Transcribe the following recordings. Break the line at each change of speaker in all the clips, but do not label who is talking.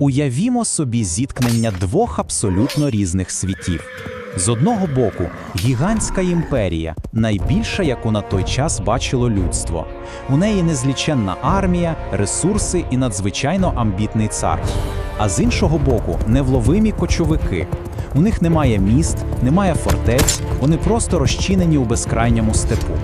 Уявімо собі зіткнення двох абсолютно різних світів. З одного боку, гігантська імперія, найбільша, яку на той час бачило людство. У неї незліченна армія, ресурси і надзвичайно амбітний цар. А з іншого боку, невловимі кочовики. У них немає міст, немає фортець, вони просто розчинені у безкрайньому степу.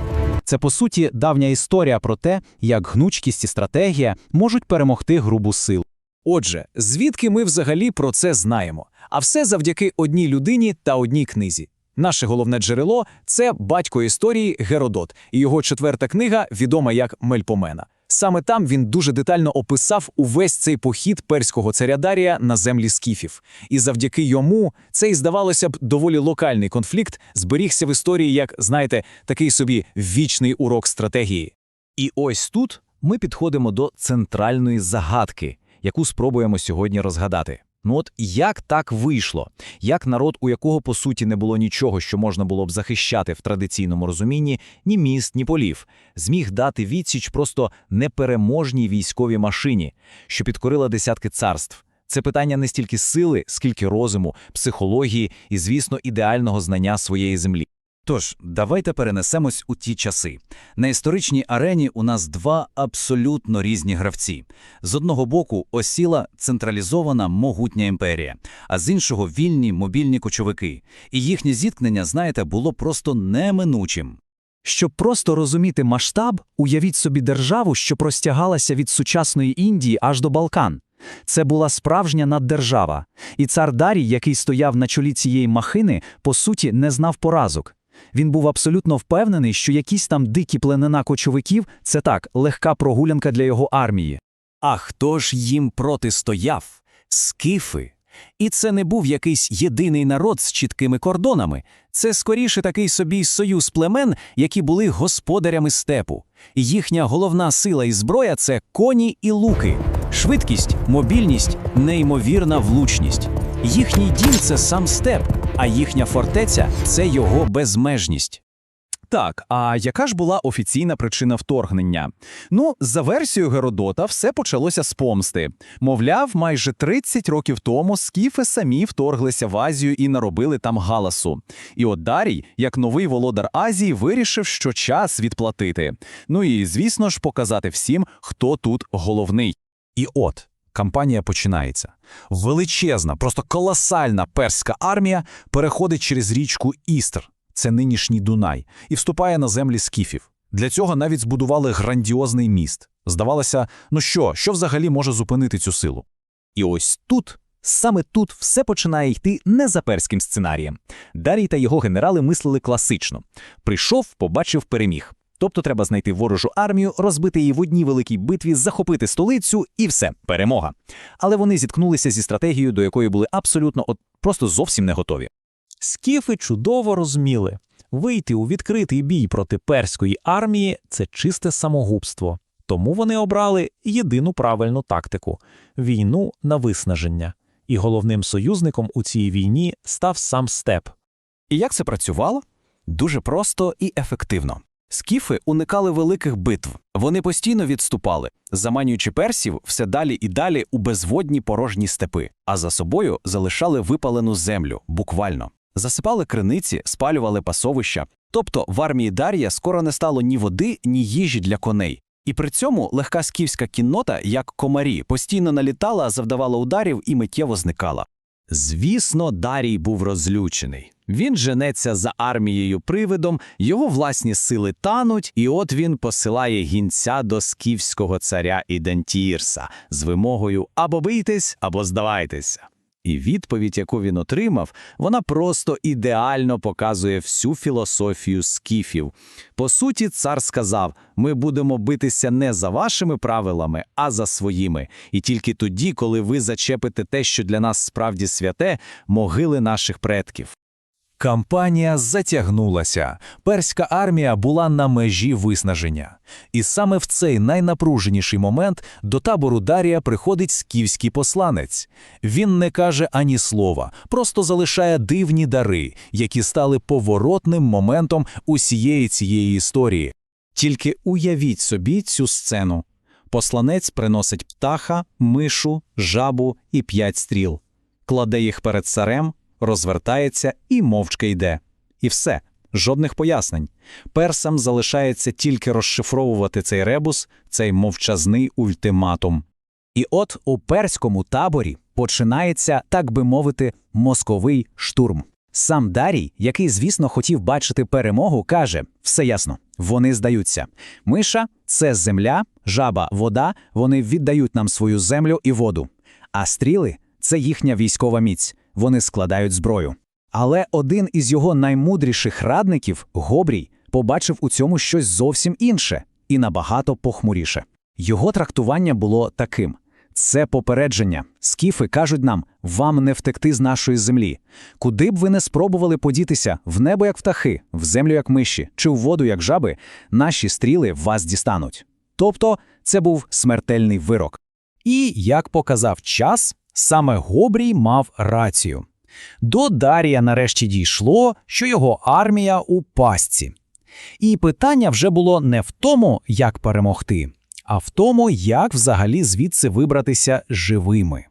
Це по суті давня історія про те, як гнучкість і стратегія можуть перемогти грубу силу.
Отже, звідки ми взагалі про це знаємо? А все завдяки одній людині та одній книзі. Наше головне джерело це батько історії Геродот, і його четверта книга відома як Мельпомена. Саме там він дуже детально описав увесь цей похід перського царя Дарія на землі скіфів. І завдяки йому цей, здавалося б, доволі локальний конфлікт зберігся в історії як, знаєте, такий собі вічний урок стратегії.
І ось тут ми підходимо до центральної загадки, яку спробуємо сьогодні розгадати. Ну от як так вийшло? Як народ, у якого по суті не було нічого, що можна було б захищати в традиційному розумінні, ні міст, ні полів, зміг дати відсіч просто непереможній військовій машині, що підкорила десятки царств? Це питання не стільки сили, скільки розуму, психології і, звісно, ідеального знання своєї землі. Тож, давайте перенесемось у ті часи. На історичній арені у нас два абсолютно різні гравці. З одного боку осіла централізована могутня імперія, а з іншого вільні мобільні кочовики. І їхнє зіткнення, знаєте, було просто неминучим.
Щоб просто розуміти масштаб, уявіть собі державу, що простягалася від сучасної Індії аж до Балкан. Це була справжня наддержава, і цар Дарій, який стояв на чолі цієї махини, по суті, не знав поразок. Він був абсолютно впевнений, що якісь там дикі племена кочовиків це так, легка прогулянка для його армії.
А хто ж їм протистояв? Скіфи. І це не був якийсь єдиний народ з чіткими кордонами. Це скоріше такий собі союз племен, які були господарями степу. Їхня головна сила і зброя це коні і луки, швидкість, мобільність, неймовірна влучність. Їхній дім це сам степ, а їхня фортеця це його безмежність.
Так, а яка ж була офіційна причина вторгнення? Ну, за версією Геродота, все почалося з помсти. Мовляв, майже 30 років тому скіфи самі вторглися в Азію і наробили там галасу. І от Дарій, як новий володар Азії, вирішив, що час відплатити. Ну і звісно ж, показати всім, хто тут головний.
І от кампанія починається. Величезна, просто колосальна перська армія переходить через річку Істр, це нинішній Дунай, і вступає на землі скіфів. Для цього навіть збудували грандіозний міст. Здавалося, ну що, що взагалі може зупинити цю силу?
І ось тут, саме тут, все починає йти не за перським сценарієм. Дарій та його генерали мислили класично: прийшов, побачив, переміг. Тобто треба знайти ворожу армію, розбити її в одній великій битві, захопити столицю і все, перемога. Але вони зіткнулися зі стратегією, до якої були абсолютно от просто зовсім не готові.
Скіфи чудово розуміли. Вийти у відкритий бій проти перської армії це чисте самогубство. Тому вони обрали єдину правильну тактику війну на виснаження. І головним союзником у цій війні став сам степ.
І як це працювало? Дуже просто і ефективно. Скіфи уникали великих битв, вони постійно відступали, заманюючи персів все далі і далі у безводні порожні степи, а за собою залишали випалену землю, буквально. Засипали криниці, спалювали пасовища. Тобто в армії Дар'я скоро не стало ні води, ні їжі для коней. І при цьому легка скіфська кіннота, як комарі, постійно налітала, завдавала ударів і миттєво зникала. Звісно, Дарій був розлючений. Він женеться за армією привидом, його власні сили тануть, і от він посилає гінця до скіфського царя Ідентірса з вимогою або бийтесь, або здавайтеся. І відповідь, яку він отримав, вона просто ідеально показує всю філософію скіфів. По суті, цар сказав: ми будемо битися не за вашими правилами, а за своїми. І тільки тоді, коли ви зачепите те, що для нас справді святе, могили наших предків.
Кампанія затягнулася. Перська армія була на межі виснаження. І саме в цей найнапруженіший момент до табору Дарія приходить скіфський посланець. Він не каже ані слова, просто залишає дивні дари, які стали поворотним моментом усієї цієї історії. Тільки уявіть собі цю сцену.
Посланець приносить птаха, мишу, жабу і п'ять стріл, кладе їх перед царем, розвертається і мовчки йде. І все, жодних пояснень. Персам залишається тільки розшифровувати цей ребус, цей мовчазний ультиматум.
І от у перському таборі починається, так би мовити, мозковий штурм. Сам Дарій, який, звісно, хотів бачити перемогу, каже: все ясно, вони здаються. Миша це земля, жаба, вода, вони віддають нам свою землю і воду. А стріли це їхня військова міць, вони складають зброю. Але один із його наймудріших радників, Гобрій, побачив у цьому щось зовсім інше і набагато похмуріше. Його трактування було таким: це попередження. Скіфи кажуть нам, вам не втекти з нашої землі. Куди б ви не спробували подітися, в небо як птахи, в землю як миші, чи в воду як жаби, наші стріли вас дістануть. Тобто це був смертельний вирок. І, як показав час, саме Гобрій мав рацію. До Дарія нарешті дійшло, що його армія у пастці. І питання вже було не в тому, як перемогти, а в тому, як взагалі звідси вибратися живими.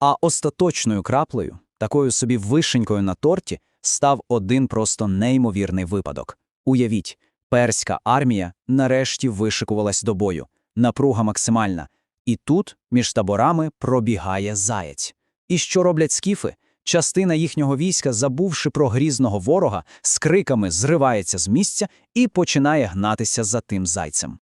А остаточною краплею, такою собі вишенькою на торті, став один просто неймовірний випадок. Уявіть, перська армія нарешті вишикувалась до бою, напруга максимальна. І тут між таборами пробігає заєць. І що роблять скіфи? Частина їхнього війська, забувши про грізного ворога, з криками зривається з місця і починає гнатися за тим зайцем.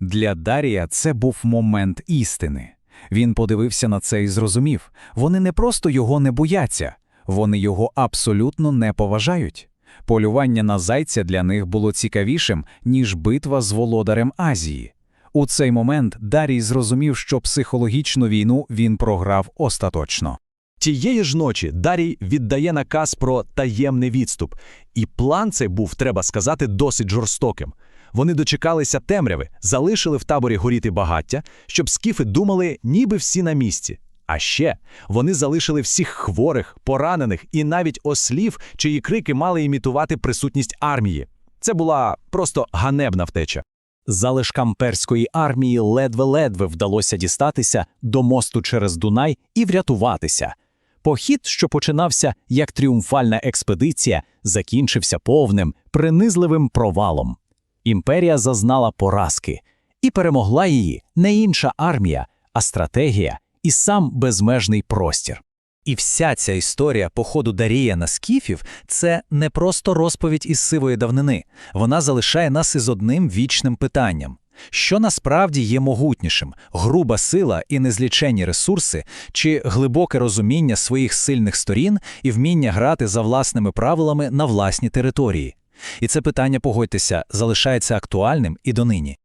Для Дарія це був момент істини. Він подивився на це і зрозумів, вони не просто його не бояться, вони його абсолютно не поважають. Полювання на зайця для них було цікавішим, ніж битва з володарем Азії. У цей момент Дарій зрозумів, що психологічну війну він програв остаточно.
Тієї ж ночі Дарій віддає наказ про таємний відступ, і план цей був, треба сказати, досить жорстоким. Вони дочекалися темряви, залишили в таборі горіти багаття, щоб скіфи думали, ніби всі на місці. А ще вони залишили всіх хворих, поранених і навіть ослів, чиї крики мали імітувати присутність армії. Це була просто ганебна втеча.
Залишкам перської армії ледве-ледве вдалося дістатися до мосту через Дунай і врятуватися. Похід, що починався як тріумфальна експедиція, закінчився повним, принизливим провалом. Імперія зазнала поразки, і перемогла її не інша армія, а стратегія і сам безмежний простір. І вся ця історія походу Дарія на скіфів це не просто розповідь із сивої давнини. Вона залишає нас із одним вічним питанням. Що насправді є могутнішим груба сила і незліченні ресурси, чи глибоке розуміння своїх сильних сторін і вміння грати за власними правилами на власній території? І це питання, погодьтеся, залишається актуальним і донині.